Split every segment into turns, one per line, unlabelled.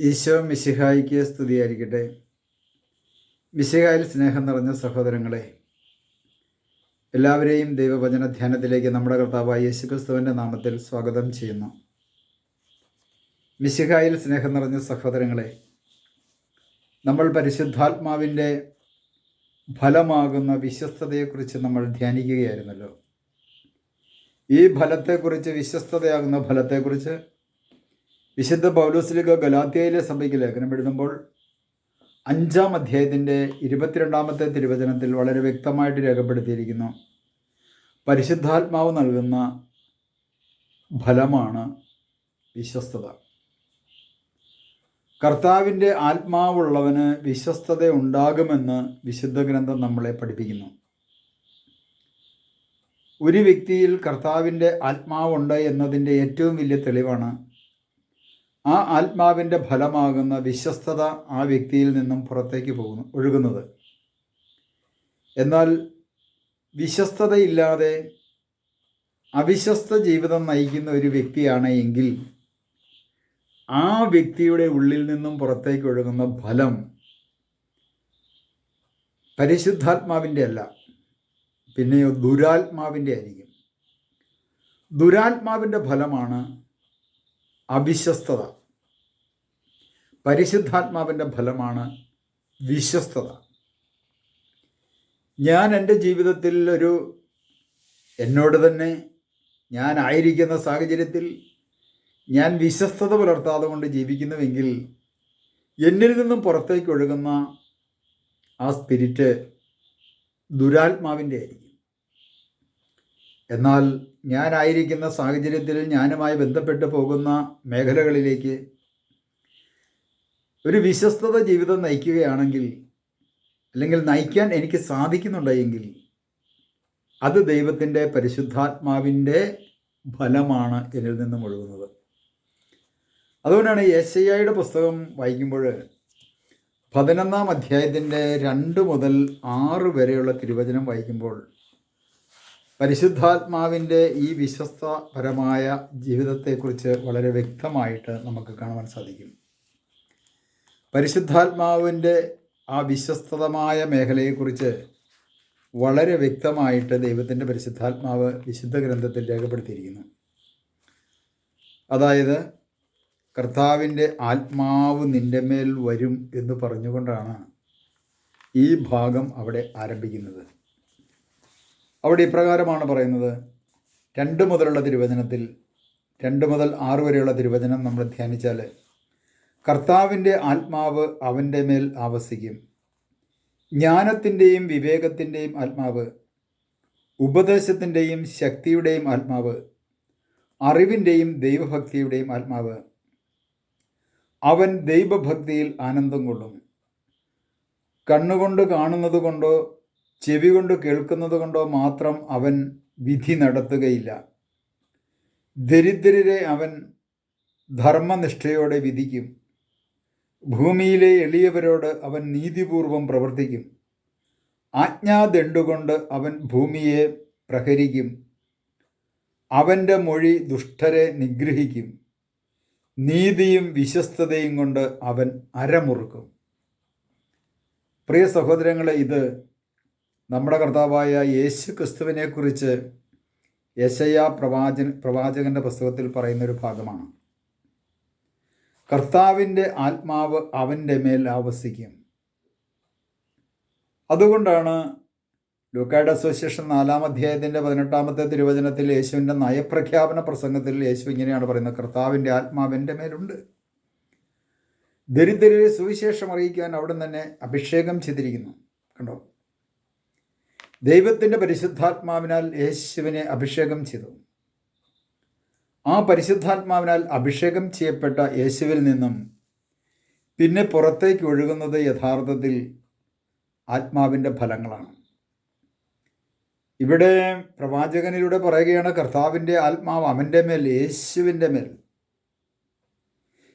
ഈശോ മിശിഹായിക്ക് സ്തുതിയായിരിക്കട്ടെ. മിശിഹായിൽ സ്നേഹം നിറഞ്ഞ സഹോദരങ്ങളെ എല്ലാവരെയും ദൈവവചന ധ്യാനത്തിലേക്ക് നമ്മുടെ കർത്താവായ യേശുക്രിസ്തുവിന്റെ നാമത്തിൽ സ്വാഗതം ചെയ്യുന്നു. മിശിഹായിൽ സ്നേഹം നിറഞ്ഞ സഹോദരങ്ങളെ നമ്മൾ പരിശുദ്ധാത്മാവിന്റെ ഫലമാകുന്ന വിശ്വസ്തതയെക്കുറിച്ച് നമ്മൾ ധ്യാനിക്കുകയായിരുന്നല്ലോ. ഈ ഫലത്തെക്കുറിച്ച് വിശ്വസ്തതയാകുന്ന ഫലത്തെക്കുറിച്ച് വിശുദ്ധ പൗലോസിലേക്ക് ഗലാത്തിയയിലെ സഭയ്ക്ക് ലേഖനം എഴുതുമ്പോൾ അഞ്ചാം അധ്യായത്തിന്റെ ഇരുപത്തിരണ്ടാമത്തെ തിരുവചനത്തിൽ വളരെ വ്യക്തമായിട്ട് രേഖപ്പെടുത്തിയിരിക്കുന്നു. പരിശുദ്ധാത്മാവ് നൽകുന്ന ഫലമാണ് വിശ്വസ്തത. കർത്താവിന്റെ ആത്മാവുള്ളവന് വിശ്വസ്തത ഉണ്ടാകുമെന്ന് വിശുദ്ധ ഗ്രന്ഥം നമ്മളെ പഠിപ്പിക്കുന്നു. ഒരു വ്യക്തിയിൽ കർത്താവിന്റെ ആത്മാവുണ്ട് എന്നതിന്റെ ഏറ്റവും വലിയ തെളിവാണ് ആ ആത്മാവിന്റെ ഫലമാകുന്ന വിശ്വസ്തത ആ വ്യക്തിയിൽ നിന്നും പുറത്തേക്ക് പോകുന്നു ഒഴുകുന്നത്. എന്നാൽ വിശ്വസ്തതയില്ലാതെ അവിശ്വസ്ത ജീവിതം നയിക്കുന്ന ഒരു വ്യക്തിയാണ് എങ്കിൽ ആ വ്യക്തിയുടെ ഉള്ളിൽ നിന്നും പുറത്തേക്ക് ഒഴുകുന്ന ഫലം പരിശുദ്ധാത്മാവിന്റെ അല്ല പിന്നെയോ ദുരാത്മാവിന്റെ ആയിരിക്കും. ദുരാത്മാവിന്റെ ഫലമാണ് അവിശ്വസ്തത. പരിശുദ്ധാത്മാവിന്റെ ഫലമാണ് വിശ്വസ്തത. ഞാൻ എന്റെ ജീവിതത്തിൽ ഒരു എന്നോട് തന്നെ ഞാൻ ആയിരിക്കുന്ന സാഹചര്യത്തിൽ ഞാൻ വിശ്വസ്തത പുലർത്താതെ കൊണ്ട് ജീവിക്കുന്നുവെങ്കിൽ എന്നിൽ നിന്നും പുറത്തേക്ക് ഒഴുകുന്ന ആ സ്പിരിറ്റ് ദുരാത്മാവിന്റെ ആയിരിക്കും. എന്നാൽ ഞാനായിരിക്കുന്ന സാഹചര്യത്തിൽ ഞാനുമായി ബന്ധപ്പെട്ട് പോകുന്ന മേഖലകളിലേക്ക് ഒരു വിശ്വസ്തത ജീവിതം നയിക്കുകയാണെങ്കിൽ അല്ലെങ്കിൽ നയിക്കാൻ എനിക്ക് സാധിക്കുന്നുണ്ടെങ്കിൽ അത് ദൈവത്തിന്റെ പരിശുദ്ധാത്മാവിന്റെ ഫലമാണ് എന്നിൽ നിന്നും ഒഴുകുന്നത്. അതുകൊണ്ടാണ് യേശയ്യയുടെ പുസ്തകം വായിക്കുമ്പോൾ പതിനൊന്നാം അധ്യായത്തിന്റെ രണ്ട് മുതൽ ആറ് വരെയുള്ള തിരുവചനം വായിക്കുമ്പോൾ പരിശുദ്ധാത്മാവിന്റെ ഈ വിശ്വസ്തപരമായ ജീവിതത്തെക്കുറിച്ച് വളരെ വ്യക്തമായിട്ട് നമുക്ക് കാണുവാൻ സാധിക്കും. പരിശുദ്ധാത്മാവിന്റെ ആ വിശ്വസ്തമായ മേഖലയെക്കുറിച്ച് വളരെ വ്യക്തമായിട്ട് ദൈവത്തിന്റെ പരിശുദ്ധാത്മാവ് വിശുദ്ധ ഗ്രന്ഥത്തിൽ രേഖപ്പെടുത്തിയിരിക്കുന്നു. അതായത് കർത്താവിന്റെ ആത്മാവ് നിന്റെ മേൽ വരും എന്ന് പറഞ്ഞുകൊണ്ടാണ് ഈ ഭാഗം അവിടെ ആരംഭിക്കുന്നത്. അവിടെ ഇപ്രകാരമാണ് പറയുന്നത്. രണ്ട് മുതലുള്ള തിരുവചനത്തിൽ രണ്ട് മുതൽ ആറ് വരെയുള്ള തിരുവചനം നമ്മൾ ധ്യാനിച്ചാൽ കർത്താവിന്റെ ആത്മാവ് അവന്റെ മേൽ ആവസിക്കും. ജ്ഞാനത്തിന്റെയും വിവേകത്തിന്റെയും ആത്മാവ് ഉപദേശത്തിന്റെയും ശക്തിയുടെയും ആത്മാവ് അറിവിന്റെയും ദൈവഭക്തിയുടെയും ആത്മാവ്. അവൻ ദൈവഭക്തിയിൽ ആനന്ദം കൊള്ളും. കണ്ണുകൊണ്ട് കാണുന്നത് കൊണ്ടോ ചെവി കൊണ്ട് കേൾക്കുന്നത് കൊണ്ടോ മാത്രം അവൻ വിധി നടത്തുകയില്ല. ദരിദ്രരെ അവൻ ധർമ്മനിഷ്ഠയോടെ വിധിക്കും. ഭൂമിയിലെ എളിയവരോട് അവൻ നീതിപൂർവം പ്രവർത്തിക്കും. ആജ്ഞാദണ്ടുകൊണ്ട് അവൻ ഭൂമിയെ പ്രഹരിക്കും. അവന്റെ മൊഴി ദുഷ്ടരെ നിഗ്രഹിക്കും. നീതിയും വിശ്വസ്തതയും കൊണ്ട് അവൻ അരമുറുക്കും. പ്രിയ സഹോദരങ്ങളെ ഇത് നമ്മുടെ കർത്താവായ യേശു ക്രിസ്തുവിനെക്കുറിച്ച് യശയ പ്രവാചൻ പ്രവാചകന്റെ പുസ്തകത്തിൽ പറയുന്നൊരു ഭാഗമാണ്. കർത്താവിന്റെ ആത്മാവ് അവന്റെ മേൽ ആവസിക്കും. അതുകൊണ്ടാണ് ലൂക്കായുടെ അസോസിയേഷൻ നാലാം അധ്യായത്തിന്റെ പതിനെട്ടാമത്തെ തിരുവചനത്തിൽ യേശുവിന്റെ നയപ്രഖ്യാപന പ്രസംഗത്തിൽ യേശു ഇങ്ങനെയാണ് പറയുന്നത് കർത്താവിന്റെ ആത്മാവ് എന്റെ മേലുണ്ട്. ദരിദ്രരെ സുവിശേഷം അറിയിക്കാൻ അവിടെ തന്നെ അഭിഷേകം ചെയ്തിരിക്കുന്നു. കണ്ടോ? ദൈവത്തിന്റെ പരിശുദ്ധാത്മാവിനാൽ യേശുവിനെ അഭിഷേകം ചെയ്തു. ആ പരിശുദ്ധാത്മാവിനാൽ അഭിഷേകം ചെയ്യപ്പെട്ട യേശുവിൽ നിന്നും പിന്നെ പുറത്തേക്ക് ഒഴുകുന്നത് യഥാർത്ഥത്തിൽ ആത്മാവിന്റെ ഫലങ്ങളാണ്. ഇവിടെ പ്രവാചകനിലൂടെ പറയുകയാണ് കർത്താവിന്റെ ആത്മാവ് അവന്റെ മേൽ യേശുവിന്റെ മേൽ.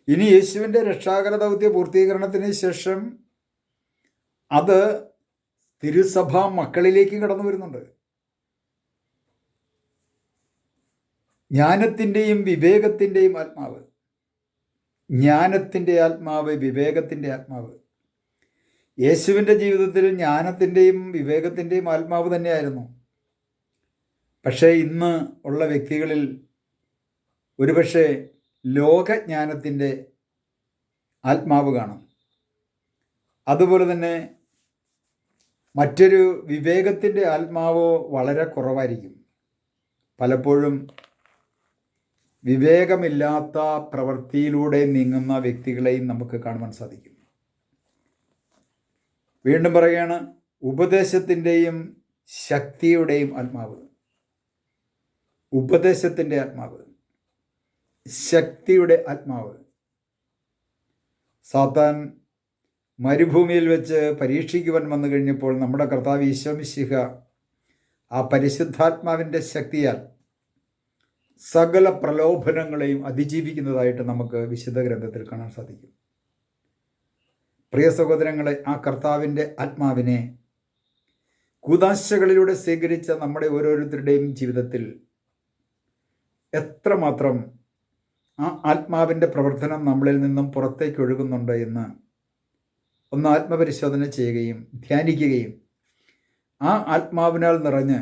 ഇനി യേശുവിന്റെ രക്ഷാകര ദൗത്യ പൂർത്തീകരണത്തിന് ശേഷം അത് തിരുസഭ മക്കളിലേക്ക് കടന്നു വരുന്നുണ്ട്. ജ്ഞാനത്തിന്റെയും വിവേകത്തിന്റെയും ആത്മാവ്. ജ്ഞാനത്തിന്റെ ആത്മാവ് വിവേകത്തിന്റെ ആത്മാവ്. യേശുവിന്റെ ജീവിതത്തിൽ ജ്ഞാനത്തിന്റെയും വിവേകത്തിന്റെയും ആത്മാവ് തന്നെയായിരുന്നു. പക്ഷേ ഇന്ന് ഉള്ള വ്യക്തികളിൽ ഒരുപക്ഷെ ലോകജ്ഞാനത്തിന്റെ ആത്മാവ് കാണും. അതുപോലെ തന്നെ മറ്റൊരു വിവേകത്തിന്റെ ആത്മാവോ വളരെ കുറവായിരിക്കും. പലപ്പോഴും വിവേകമില്ലാത്ത പ്രവൃത്തിയിലൂടെ നീങ്ങുന്ന വ്യക്തികളെയും നമുക്ക് കാണുവാൻ സാധിക്കും. വീണ്ടും പറയുകയാണ് ഉപദേശത്തിന്റെയും ശക്തിയുടെയും ആത്മാവ്. ഉപദേശത്തിന്റെ ആത്മാവ്. ശക്തിയുടെ ആത്മാവ്. സാത്താൻ മരുഭൂമിയിൽ വെച്ച് പരീക്ഷിക്കുവാൻ വന്നു കഴിഞ്ഞപ്പോൾ നമ്മുടെ കർത്താവ് ഈശ്വമിശിഹ ആ പരിശുദ്ധാത്മാവിന്റെ ശക്തിയാൽ സകല പ്രലോഭനങ്ങളെയും അതിജീവിക്കുന്നതായിട്ട് നമുക്ക് വിശുദ്ധ ഗ്രന്ഥത്തിൽ കാണാൻ സാധിക്കും. പ്രിയ സഹോദരങ്ങളെ ആ കർത്താവിന്റെ ആത്മാവിനെ കൂതാശകളിലൂടെ സ്വീകരിച്ച നമ്മുടെ ഓരോരുത്തരുടെയും ജീവിതത്തിൽ എത്രമാത്രം ആ ആത്മാവിന്റെ പ്രവർത്തനം നമ്മളിൽ നിന്നും പുറത്തേക്ക് ഒഴുകുന്നുണ്ട് എന്ന് ഒന്ന് ആത്മപരിശോധന ചെയ്യുകയും ധ്യാനിക്കുകയും ആ ആത്മാവിനാൽ നിറഞ്ഞ്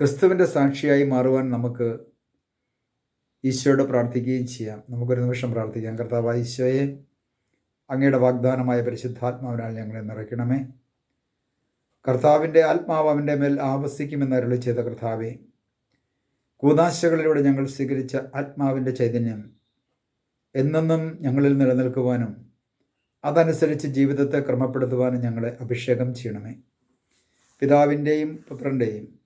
ക്രിസ്തുവിന്റെ സാക്ഷിയായി മാറുവാൻ നമുക്ക് ഈശോയോട് പ്രാർത്ഥിക്കുകയും ചെയ്യാം. നമുക്കൊരു നിമിഷം പ്രാർത്ഥിക്കാം. കർത്താവ് ഈശോയെ അങ്ങയുടെ വാഗ്ദാനമായ പരിശുദ്ധാത്മാവിനാൽ ഞങ്ങളെ നിറയ്ക്കണമേ. കർത്താവിന്റെ ആത്മാവ് അവന്റെ മേൽ ആവസിക്കുമെന്ന് അരുളി ചെയ്ത കർത്താവെ കൂതാശകളിലൂടെ ഞങ്ങൾ സ്വീകരിച്ച ആത്മാവിന്റെ ചൈതന്യം എന്നെന്നും ഞങ്ങളിൽ നിലനിൽക്കുവാനും അതനുസരിച്ച് ജീവിതത്തെ ക്രമപ്പെടുത്തുവാനും ഞങ്ങളെ അഭിഷേകം ചെയ്യണമേ. പിതാവിന്റെയും പുത്രന്റെയും